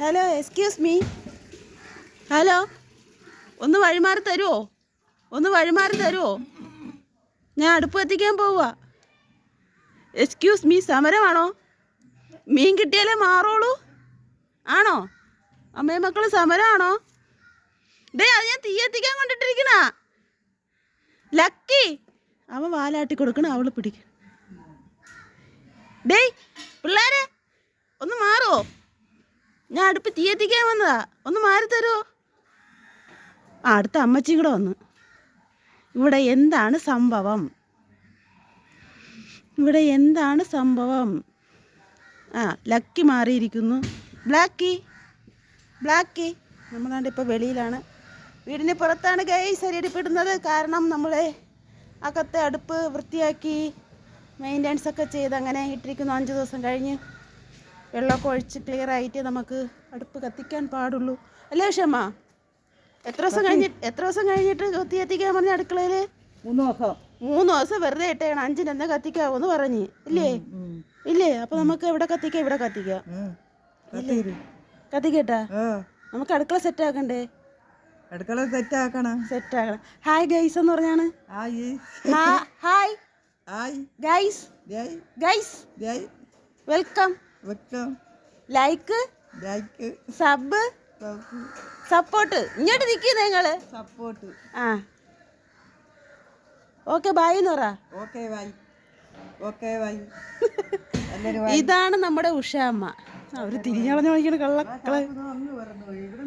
Hello excuse me hello ഒന്ന് വഴിമാറി തരുമോ ഒന്ന് വഴിമാറി തരുമോ ഞാൻ അടുപ്പ് എത്തിക്കാൻ പോവുക എക്സ്ക്യൂസ് മീ സമരമാണോ? മീൻ കിട്ടിയാലേ മാറുള്ളൂ ആണോ? അമ്മയും മക്കൾ സമരമാണോ? ഡേ അത് ഞാൻ തീ എത്തിക്കാൻ കൊണ്ടിട്ടിരിക്കണ ലക്കി അവൻ വാലാട്ടി കൊടുക്കണം അവൾ പിടിക്കണം ഡേയ് പിള്ളേരെ ഞാൻ അടുപ്പ് തീ എത്തിക്കാൻ വന്നതാ. ഒന്ന് മാറി തരുമോ ആ അടുത്ത അമ്മച്ചിയും കൂടെ വന്നു. ഇവിടെ എന്താണ് സംഭവം? ഇവിടെ എന്താണ് സംഭവം? ആ ലക്കി മാറിയിരിക്കുന്നു. ബ്ലാക്കി ബ്ലാക്കി. നമ്മളാണ്ട് ഇപ്പോൾ വെളിയിലാണ്. വീടിന് പുറത്താണ് ഗൈസ് ശരീരപ്പെടുന്നത്. കാരണം നമ്മളെ അകത്തെ അടുപ്പ് വൃത്തിയാക്കി മെയിന്റെനൻസ് ഒക്കെ ചെയ്ത് അങ്ങനെ ഇട്ടിരിക്കുന്നു. അഞ്ച് ദിവസം കഴിഞ്ഞ്. വെള്ളമൊക്കെ ഒഴിച്ച് ക്ലിയർ ആയിട്ട് നമുക്ക് അടുപ്പ് കത്തിക്കാൻ പാടുള്ളൂ. അല്ലേ ക്ഷമ എത്ര ദിവസം കഴിഞ്ഞിട്ട് എത്ര ദിവസം കഴിഞ്ഞിട്ട് കത്തി കത്തിക്കാൻ പറഞ്ഞ അടുക്കളയിൽ മൂന്ന് ദിവസം. മൂന്ന് ദിവസം വെറുതെ ഇട്ടേണം അഞ്ചിന് എന്താ കത്തിക്കാവൂന്ന് പറഞ്ഞ്. ഇല്ലേ? ഇല്ലേ? അപ്പൊ നമുക്ക് എവിടെ കത്തിക്കാം? ഇവിടെ കത്തിക്കാം. കത്തിക്കട്ടാ? നമുക്ക് അടുക്കള സെറ്റ് ആക്കണ്ടേ അടുക്കള സെറ്റ് ആക്കണം സെറ്റ് ആക്കണം ഹായ് ഗൈസ് എന്ന് പറഞ്ഞാണ് hi hi guys guys welcome like like sub support ഇങ്ങോട്ട് നിൽക്കുന്ന നിങ്ങൾ. സപ്പോർട്ട് ആ. ഓക്കെ ബായ് എന്ന് പറ ഓക്കെ ബൈ ഓക്കെ ബൈ ഇതാണ് നമ്മുടെ ഉഷാമ്മ അവർ തിരിഞ്ഞളഞ്ഞു നോക്കിയാണ് കള്ള പറഞ്ഞു പറഞ്ഞു ഇവിടെ